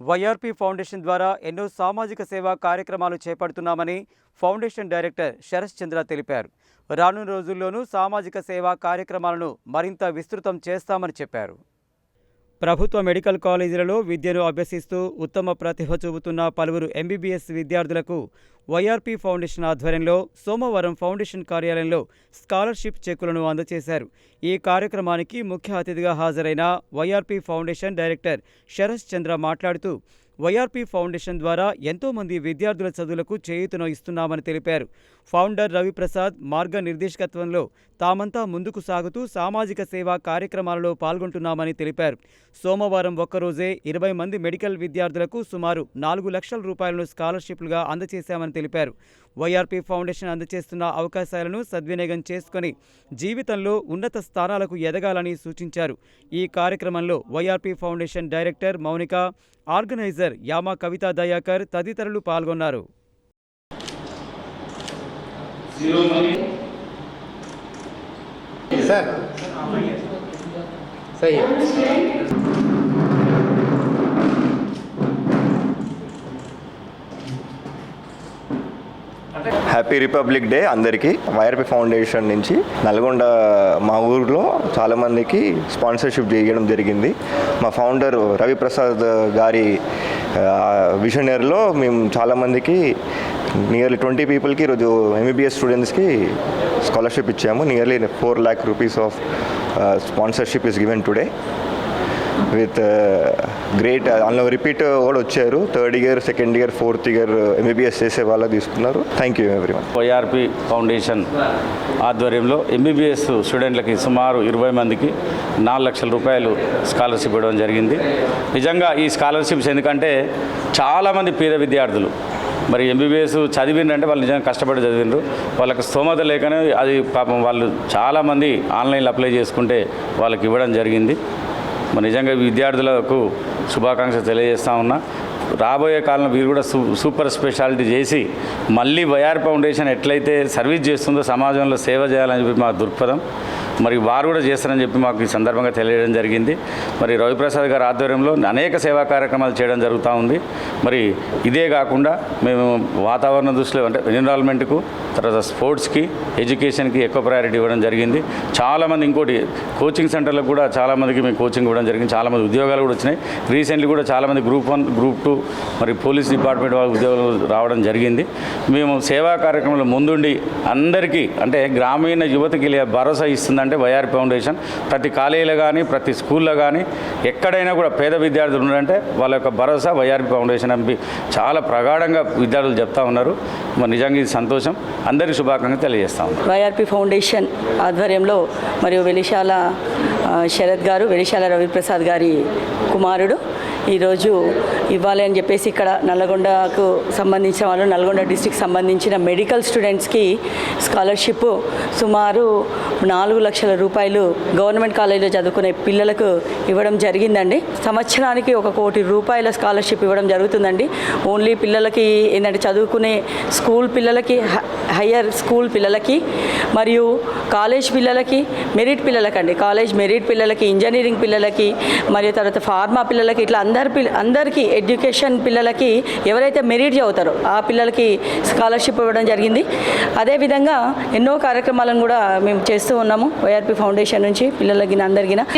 YRP foundation ద్వారా ఎన్నో సామాజిక సేవా కార్యక్రమాలు చేపడుతున్నామని ఫౌండేషన్ డైరెక్టర్ శరత్ చంద్ర తెలిపారు. రానున్న రోజుల్లోనూ సామాజిక సేవా కార్యక్రమాలను మరింత విస్తృతం చేస్తామని చెప్పారు. ప్రభుత్వ మెడికల్ కాలేజీలలో విద్యను అభ్యసిస్తూ ఉత్తమ ప్రతిభ చూపుతున్న పలువురు ఎంబీబీఎస్ విద్యార్థులకు వైఆర్పీ ఫౌండేషన్ ఆధ్వర్యంలో సోమవారం ఫౌండేషన్ కార్యాలయంలో స్కాలర్షిప్ చెక్కులను అందజేశారు. ఈ కార్యక్రమానికి ముఖ్య అతిథిగా హాజరైన YRP Foundation director Sharath Chandra మాట్లాడుతూ వైఆర్పీ ఫౌండేషన్ ద్వారా ఎంతోమంది విద్యార్థుల చదువులకు చేయూతను ఇస్తున్నామని తెలిపారు. ఫౌండర్ రవిప్రసాద్ మార్గనిర్దేశకత్వంలో తామంతా ముందుకు సాగుతూ సామాజిక సేవా కార్యక్రమాలలో పాల్గొంటున్నామని తెలిపారు. సోమవారం ఒక్కరోజే ఇరవై మంది మెడికల్ విద్యార్థులకు సుమారు నాలుగు లక్షల రూపాయలను స్కాలర్షిప్లుగా అందజేశామని తెలిపారు. వైఆర్పీ ఫౌండేషన్ అందజేస్తున్న అవకాశాలను సద్వినియోగం చేసుకొని జీవితంలో ఉన్నత స్థానాలకు ఎదగాలని సూచించారు. ఈ కార్యక్రమంలో YRP foundation director Mounika organiser Yama Kavitha Dayakar తదితరులు పాల్గొన్నారు. सर सही है హ్యాపీ రిపబ్లిక్ డే అందరికీ వైఆర్పి ఫౌండేషన్ నుంచి నల్గొండ మా ఊర్లో చాలామందికి స్పాన్సర్షిప్ చేయడం జరిగింది మా ఫౌండర్ రవిప్రసాద్ గారి విజనరీలో మేము చాలామందికి నియర్లీ ట్వంటీ పీపుల్కి ఈరోజు ఎంబీబీఎస్ స్టూడెంట్స్కి స్కాలర్షిప్ ఇచ్చాము. Nearly four lakh rupees of sponsorship is given today with great అందులో రిపీట్ కూడా వచ్చారు. Third year second year fourth year MBBS చేసే వాళ్ళు తీసుకున్నారు. Thank you everyone YRP Foundation ఆధ్వర్యంలో ఎంబీబీఎస్ స్టూడెంట్లకి సుమారు ఇరవై మందికి నాలుగు లక్షల రూపాయలు స్కాలర్షిప్ ఇవ్వడం జరిగింది. నిజంగా ఈ స్కాలర్షిప్స్ ఎందుకంటే చాలామంది పేద విద్యార్థులు మరి ఎంబీబీఎస్ చదివిండ్రంటే వాళ్ళు నిజంగా కష్టపడి చదివిండ్రు. వాళ్ళకి స్తోమత లేకనే అది పాపం వాళ్ళు చాలామంది ఆన్లైన్లో అప్లై చేసుకుంటే వాళ్ళకి ఇవ్వడం జరిగింది. మరి నిజంగా విద్యార్థులకు శుభాకాంక్షలు తెలియజేస్తా ఉన్నా. రాబోయే కాలంలో వీరు కూడా సూ సూపర్ స్పెషాలిటీ చేసి మళ్ళీ వైఆర్ ఫౌండేషన్ ఎట్లయితే సర్వీస్ చేస్తుందో సమాజంలో సేవ చేయాలని చెప్పి మా దృక్పథం. మరి వారు కూడా చేస్తారని చెప్పి మాకు ఈ సందర్భంగా తెలియడం జరిగింది. మరి రవిప్రసాద్ గారి ఆధ్వర్యంలో అనేక సేవా కార్యక్రమాలు చేయడం జరుగుతూ ఉంది. మరి ఇదే కాకుండా మేము వాతావరణ దృష్టిలో అంటే ఎన్విరాన్మెంట్కు తర్వాత స్పోర్ట్స్కి ఎడ్యుకేషన్కి ఎక్కువ ప్రయారిటీ ఇవ్వడం జరిగింది. చాలామంది ఇంకోటి కోచింగ్ సెంటర్లకు కూడా చాలామందికి మేము కోచింగ్ ఇవ్వడం జరిగింది. చాలామంది ఉద్యోగాలు కూడా వచ్చినాయి. రీసెంట్లీ కూడా చాలామంది గ్రూప్ వన్ గ్రూప్ టూ మరి పోలీస్ డిపార్ట్మెంట్ వాళ్ళ ఉద్యోగాలు రావడం జరిగింది. మేము సేవా కార్యక్రమంలో ముందుండి అందరికీ అంటే గ్రామీణ యువతకి భరోసా ఇస్తుందంటే వైఆర్ ఫౌండేషన్. ప్రతి కాలేజీలో కానీ ప్రతి స్కూల్లో కానీ ఎక్కడైనా కూడా పేద విద్యార్థులు ఉన్నారంటే వాళ్ళ యొక్క భరోసా వైఆర్పి ఫౌండేషన్ అని చాలా ప్రగాఢంగా విద్యార్థులు చెప్తా ఉన్నారు. మరి నిజంగా ఇది సంతోషం. అందరికీ శుభాకాంక్షలు తెలియజేస్తా ఉన్నాం. వైఆర్పి ఫౌండేషన్ ఆధ్వర్యంలో మరియు వెలిశాల శరత్ గారు వెలిశాల రవిప్రసాద్ గారి కుమారుడు. ఈరోజు ఇవ్వాలి అని చెప్పేసి ఇక్కడ నల్గొండకు సంబంధించిన వాళ్ళు నల్గొండ డిస్టిక్ సంబంధించిన మెడికల్ స్టూడెంట్స్కి స్కాలర్షిప్ సుమారు నాలుగు లక్షల రూపాయలు గవర్నమెంట్ కాలేజీలో చదువుకునే పిల్లలకు ఇవ్వడం జరిగిందండి. సంవత్సరానికి ఒక కోటి రూపాయల స్కాలర్షిప్ ఇవ్వడం జరుగుతుందండి. ఓన్లీ పిల్లలకి ఏంటంటే చదువుకునే స్కూల్ పిల్లలకి హ- హయ్యర్ స్కూల్ పిల్లలకి మరియు కాలేజ్ పిల్లలకి మెరిట్ పిల్లలకండి. కాలేజ్ మెరిట్ పిల్లలకి ఇంజనీరింగ్ పిల్లలకి మరియు తర్వాత ఫార్మా పిల్లలకి ఇట్లా అందరి పిల్ల అందరికీ ఎడ్యుకేషన్ పిల్లలకి ఎవరైతే మెరిట్ చదువుతారో ఆ పిల్లలకి స్కాలర్షిప్ ఇవ్వడం జరిగింది. అదేవిధంగా ఎన్నో కార్యక్రమాలను కూడా మేము చేస్తూ ఉన్నాము. వైఆర్పి ఫౌండేషన్ నుంచి పిల్లలకి అందరికీ